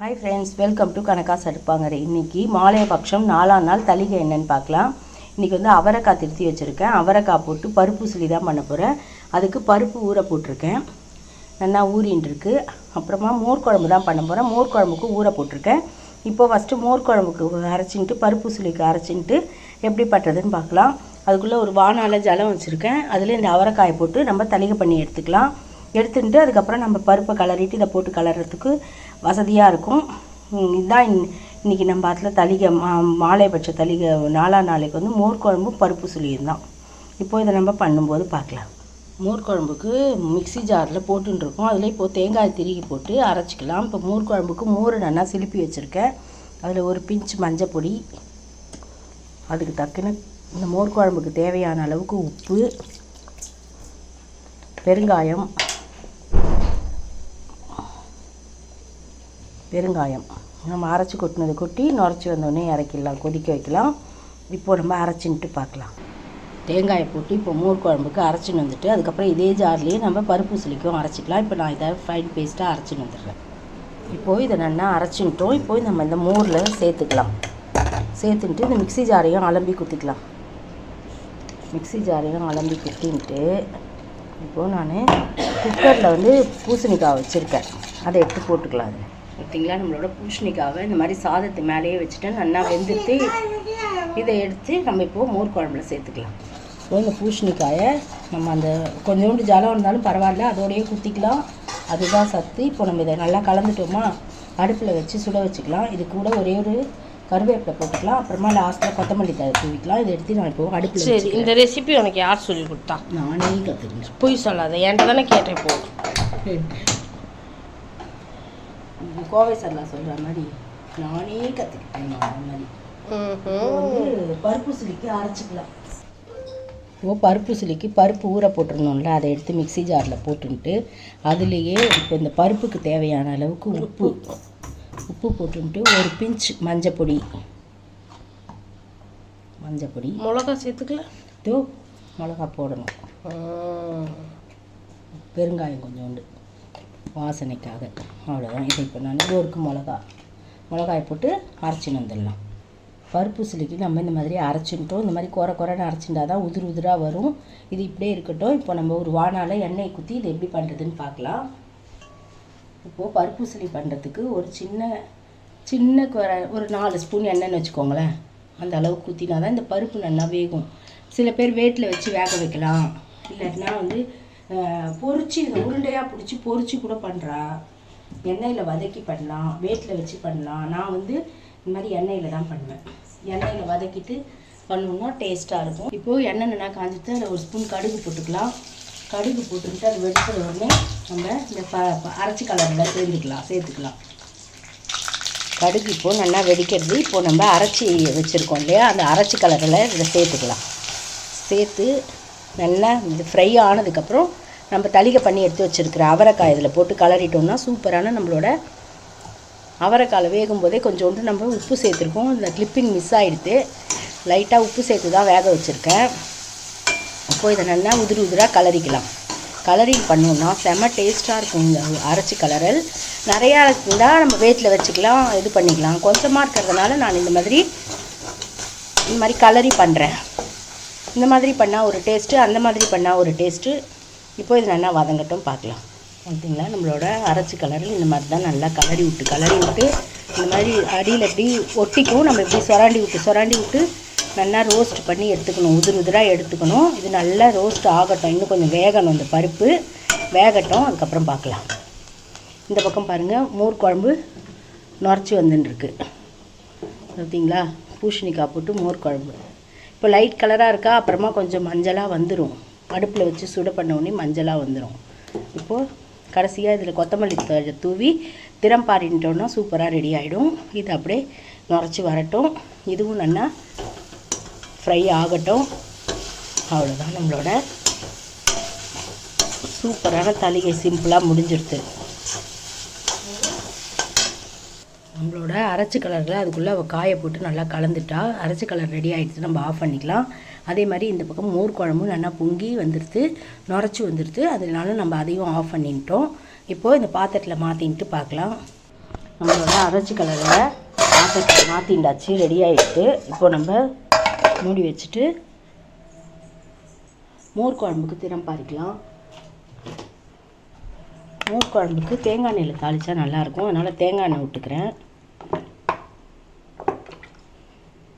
Hi friends welcome to Kanaga's சடுப்பாங்கரை. இன்றைக்கி மாலையபக்ஷம் நாலாம் நாள் தளிகை என்னன்னு பார்க்கலாம். இன்றைக்கி வந்து அவரைக்காய் திருத்தி வச்சுருக்கேன். அவரைக்காய் போட்டு பருப்பு சுளி தான் பண்ண போகிறேன் அதுக்கு பருப்பு ஊற போட்டிருக்கேன். நல்லா ஊறின்ட்டுருக்கு அப்புறமா மோர் குழம்பு தான் பண்ண போகிறேன் மோர் குழம்புக்கு ஊற போட்டிருக்கேன். இப்போ ஃபஸ்ட்டு மோர் குழம்புக்கு அரைச்சின்ட்டு பருப்பு சுளிக்கு அரைச்சின்ட்டு எப்படி பண்ணுறதுன்னு பார்க்கலாம். அதுக்குள்ளே ஒரு வானால ஜலம் வச்சுருக்கேன். அதில் இந்த அவரைக்காயை போட்டு நம்ம தளிகை பண்ணி எடுத்துக்கலாம். எடுத்துட்டு அதுக்கப்புறம் நம்ம பருப்பை கலரிட்டு இதை போட்டு கலர்றதுக்கு வசதியாக இருக்கும். இதுதான் இன் இன்றைக்கி நம்ம அதில் தளிகை மா மாலைபட்ச தளிகை நாலா நாளைக்கு வந்து மோர் குழம்பு பருப்பு சுளியும் இப்போ இதை நம்ம பண்ணும்போது பார்க்கலாம் மோர் குழம்புக்கு மிக்ஸி ஜாரில் போட்டுருக்கோம் அதில் இப்போது தேங்காய் திருகி போட்டு அரைச்சிக்கலாம். இப்போ மோர் குழம்புக்கு மோர் நல்லா சிலுப்பி வச்சுருக்கேன். அதில் ஒரு பிஞ்ச் மஞ்சள் பொடி அதுக்கு தக்கன இந்த மோர் குழம்புக்கு தேவையான அளவுக்கு உப்பு பெருங்காயம் பெருங்காயம். நம்ம அரைச்சி கொட்டினது கொட்டி நுரைச்சி வந்தோடனே இறக்கிடலாம் கொதிக்க வைக்கலாம். இப்போது நம்ம அரைச்சின்ட்டு பார்க்கலாம். தேங்காயை போட்டு இப்போ மோர் குழம்புக்கு அரைச்சின்னு வந்துட்டு அதுக்கப்புறம் இதே ஜார்லேயே நம்ம பருப்பு சிலிக்கும் அரைச்சிக்கலாம். இப்போ நான் இதை ஃபைன் பேஸ்ட்டாக அரைச்சின்னு வந்துடுறேன். இப்போது இதை நல்லா அரைச்சின்ட்டோம். இப்போது நம்ம இந்த மோரில் சேர்த்துக்கலாம். சேர்த்துன்ட்டு இந்த மிக்ஸி ஜாரையும் அலம்பி குத்திக்கலாம். மிக்ஸி ஜாரையும் அலம்பி குத்தின்ட்டு இப்போது நான் குக்கரில் வந்து பூசணிக்காய் வச்சுருக்கேன். அதை எடுத்து போட்டுக்கலாம் அது. பார்த்தீங்களா நம்மளோட பூசணிக்காவை இந்த மாதிரி சாதத்து மேலேயே வச்சுட்டு நல்லா வெந்துட்டு இதை எடுத்து நம்ம இப்போது மோர் குழம்புல சேர்த்துக்கலாம். இப்போ இந்த பூசணிக்காயை நம்ம அந்த கொஞ்சோண்டு ஜலம் இருந்தாலும் பரவாயில்ல அதோடயே குத்திக்கலாம். அதுதான் சத்து. இப்போ நம்ம இதை நல்லா கலந்துட்டோமா அடுப்பில் வச்சு சுட வச்சுக்கலாம். இது கூட ஒரே ஒரு கருவேப்பிலை போட்டுக்கலாம். அப்புறமா லாஸ்ட்டில் கொத்தமல்லி தழை தூவிக்கலாம். இதை எடுத்து நான் இப்போ அடுப்பில் சரி இந்த ரெசிபி உனக்கு யார் சொல்லி கொடுத்தா? நானே கற்றுக்கிட்டேன் பொய் சொல்லாத. என்கிட்ட தானே கேட்டேன் போ கோவை சரலா சொல்கிற மாதிரி நானே கற்றுக்கிட்டேன் நான் அந்த மாதிரி. வந்து பருப்பு சிலிக்கு அரைச்சிக்கலாம். இப்போ பருப்பு சிலிக்கு பருப்பு ஊற போட்டுருந்தோம்ல அதை எடுத்து மிக்ஸி ஜாரில் போட்டுன்ட்டு அதுலேயே இப்போ இந்த பருப்புக்கு தேவையான அளவுக்கு உப்பு. உப்பு போட்டுன்ட்டு ஒரு பிஞ்ச் மஞ்சள் பொடி. மஞ்சள் பொடி. மிளகா சேர்த்துக்கல? இதோ மிளகா போடணும். பெருங்காயம் கொஞ்சோண்டு. வாசனைக்காக. அவ்வளோதான் இதை இப்போ நான் ஒருக்கு மிளகா. மிளகாய் போட்டு அரைச்சின்னு வந்துடலாம். பருப்பு சிலிக்கு நம்ம இந்த மாதிரி அரைச்சின்ட்டோம் இந்த மாதிரி குறை குறைன்னு அரைச்சிட்டா தான் உதிர் உதிராக வரும். இது இப்படியே இருக்கட்டும். இப்போ நம்ம ஒரு வானால எண்ணெய் குத்தி இது எப்படி பண்ணுறதுன்னு பார்க்கலாம். இப்போது பருப்பு சிலி பண்ணுறதுக்கு ஒரு சின்ன சின்ன குறை- ஒரு நாலு ஸ்பூன் எண்ணெய்னு வச்சுக்கோங்களேன். அந்த அளவுக்கு ஊற்றினா தான் இந்த பருப்பு நல்லா வேகும். சில பேர் வேட்டில் வச்சு வேக வைக்கலாம். இல்லாட்டினா வந்து பொறிச்சு பொரிச்சு இதை உருண்டையாக பிடிச்சி பொரிச்சு கூட பண்ணுறா எண்ணெயில் வதக்கி பண்ணலாம். வேட்டில் வச்சு பண்ணலாம். நான் வந்து இந்த மாதிரி எண்ணெயில் தான் பண்ணுவேன். எண்ணெயில் வதக்கிட்டு பண்ணோம்னா டேஸ்ட்டாக இருக்கும். இப்போது எண்ணெய் நல்லா காஞ்சிட்டு அதில் ஒரு ஸ்பூன் கடுகு போட்டுக்கலாம். கடுகு போட்டுக்கிட்டு அது வெடிக்கிற உடனே நம்ம இந்த ப ப- அரைச்சி கலரில் சேர்ந்துக்கலாம் சேர்த்துக்கலாம். கடுகு இப்போது நல்லா வெடிக்கிறது. இப்போது நம்ம அரைச்சி வச்சுருக்கோம் இல்லையா? அந்த அரைச்சி கலரில் இதை சேர்த்துக்கலாம். சேர்த்து நல்லா இது ஃப்ரை ஆனதுக்கப்புறம் நம்ம தளிகை பண்ணி எடுத்து வச்சுருக்கிற அவரைக்காய் இதில் போட்டு கலரிட்டோம்னா சூப்பரான நம்மளோட அவரைக்காயில் வேகும் போதே கொஞ்சோண்டு நம்ம உப்பு சேர்த்துருக்கோம். இந்த கிளிப்பிங் மிஸ் ஆகிடுது லைட்டாக உப்பு சேர்த்து தான் வேக வச்சுருக்கேன். அப்போது இதை நல்லா உதிரி உதிராக கலரிக்கலாம். கலரிங் பண்ணோம்னா செம டேஸ்ட்டாக இருக்கும் இந்த அரைச்சி கலரல். நிறையா இருந்தால் நம்ம வேட்டில் வச்சுக்கலாம் இது பண்ணிக்கலாம். கொஞ்சமாக இருக்கிறதுனால நான் இந்த மாதிரி இந்த மாதிரி கலரி பண்ணுறேன் இந்த மாதிரி பண்ணால் ஒரு டேஸ்ட்டு அந்த மாதிரி பண்ணால் ஒரு டேஸ்ட்டு இப்போ இது நல்லா வதங்கட்டும் பார்க்கலாம். பார்த்தீங்களா நம்மளோட அரைச்சி கலரில் இந்த மாதிரி தான் நல்லா கலரி விட்டு கலரி விட்டு இந்த மாதிரி அடியில் இப்படி ஒட்டிக்கும். நம்ம இப்படி சொராண்டி விட்டு சொராண்டி விட்டு நல்லா ரோஸ்ட் பண்ணி எடுத்துக்கணும். உதிர் உதிராக எடுத்துக்கணும். இது நல்லா ரோஸ்ட் ஆகட்டும். இன்னும் கொஞ்சம் வேகணும் இந்த பருப்பு. வேகட்டும். அதுக்கப்புறம் பார்க்கலாம். இந்த பக்கம் பாருங்கள் மோர் குழம்பு நுரைச்சி வந்துன்னு இருக்கு. பார்த்தீங்களா பூஷணிக்காய் போட்டு மோர் குழம்பு. இப்போ லைட் கலராக இருக்கா அப்புறமா கொஞ்சம் மஞ்சளாக வந்துடும் அடுப்பில் வச்சு சுட பண்ண உடனே மஞ்சளாக வந்துடும் இப்போது கடைசியாக இதில் கொத்தமல்லி தூவி திறம் பாரிட்டோம்னா சூப்பராக ரெடி ஆகிடும் இது அப்படியே நுரைச்சி வரட்டும். இதுவும் நல்லா ஃப்ரை ஆகட்டும். அவ்வளோதான் நம்மளோட சூப்பரான தலிகை சிம்பிளாக முடிஞ்சிருது. நம்மளோட அரைச்சி கலரில் அதுக்குள்ளே அவள் காய போட்டு நல்லா கலந்துட்டா. அரைச்சி கலர் ரெடி ஆகிடுச்சு நம்ம ஆஃப் பண்ணிக்கலாம். அதே மாதிரி இந்த பக்கம் மோர் குழம்பும் நல்லா பொங்கி வந்துடுது நுரைச்சி வந்துடுது அதனால நம்ம அதையும் ஆஃப் பண்ணிட்டோம். இப்போது இந்த பாத்திரத்தில் மாற்றின்ட்டு பார்க்கலாம் நம்மளோட அரைச்சி கலரில் பாத்திரத்தில் மாற்றிண்டாச்சு ரெடி ஆகிட்டு இப்போது நம்ம மூடி வச்சுட்டு மோர் குழம்புக்கு திறம் பாரிக்கலாம் மோர் குழம்புக்கு தேங்காய் எண்ணெயில் தாளித்தா நல்லாயிருக்கும். அதனால் தேங்காய் எண்ணெய் விட்டுக்கிறேன்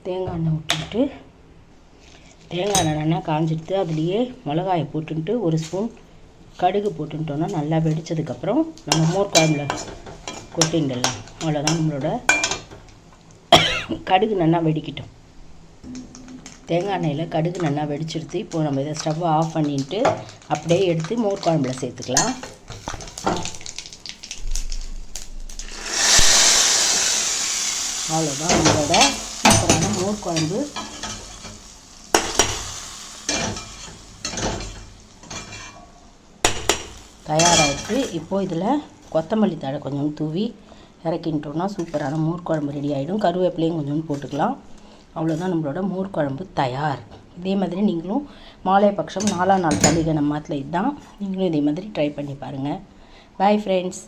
தேங்காய் எண்ணெய் விட்டுக்கிட்டு தேங்காய் எண்ணெய் நல்லா காஞ்சிடுத்து அதுலேயே மிளகாயை போட்டுன்ட்டு ஒரு ஸ்பூன் கடுகு போட்டுட்டோன்னா நல்லா வெடித்ததுக்கப்புறம் நம்ம மோர் குழம்புல கொட்டிண்டலாம் அவ்வளோதான் நம்மளோட கடுகு நல்லா வெடிக்கட்டும். தேங்காய் எண்ணெயில் கடுகு நல்லா வெடிச்சிடுத்து இப்போது நம்ம இதை ஸ்டவ் ஆஃப் பண்ணிட்டு அப்படியே எடுத்து மோர் குழம்புல சேர்த்துக்கலாம். அவ்வளோதான் நம்மளோட சூப்பரான மோர் குழம்பு. தயாராகிடுச்சு இப்போது இதில் கொத்தமல்லி தழை கொஞ்சம் தூவி இறக்கிட்டோம்னா சூப்பரான மோர் குழம்பு ரெடி ஆகிடும் கருவேப்பிலையும் கொஞ்சம் போட்டுக்கலாம். அவ்வளோதான் நம்மளோட மோர் குழம்பு தயார். இதே மாதிரி நீங்களும் மாலை பட்சம் நாலாம் நாள் பள்ளிகை நம்ம மாத்தில் இதுதான். நீங்களும் இதே மாதிரி ட்ரை பண்ணி பாருங்கள் பாய் ஃப்ரெண்ட்ஸ்